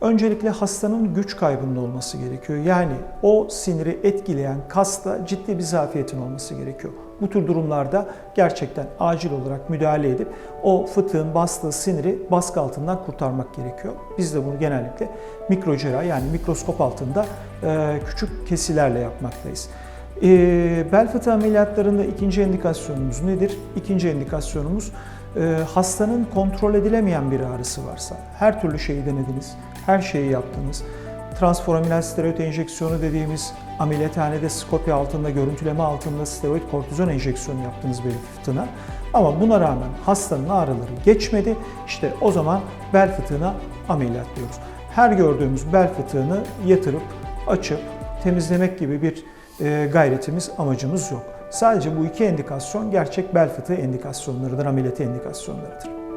Öncelikle hastanın güç kaybının olması gerekiyor. Yani o siniri etkileyen kasta ciddi bir zafiyetin olması gerekiyor. Bu tür durumlarda gerçekten acil olarak müdahale edip o fıtığın bastığı siniri baskı altından kurtarmak gerekiyor. Biz de bunu genellikle mikrocerrahi yani mikroskop altında küçük kesilerle yapmaktayız. E, bel fıtığı ameliyatlarında ikinci indikasyonumuz nedir? İkinci indikasyonumuz e, hastanın kontrol edilemeyen bir ağrısı varsa, her türlü şeyi denediniz, her şeyi yaptınız, transforaminal steroid enjeksiyonu dediğimiz ameliyathanede skopi altında, görüntüleme altında steroid kortizon enjeksiyonu yaptınız bel fıtığına. Ama buna rağmen hastanın ağrıları geçmedi. İşte o zaman bel fıtığına ameliyat diyoruz. Her gördüğümüz bel fıtığını yatırıp, açıp, temizlemek gibi bir gayretimiz, amacımız yok. Sadece bu iki endikasyon gerçek bel fıtığı endikasyonlarıdır, ameliyat endikasyonlarıdır.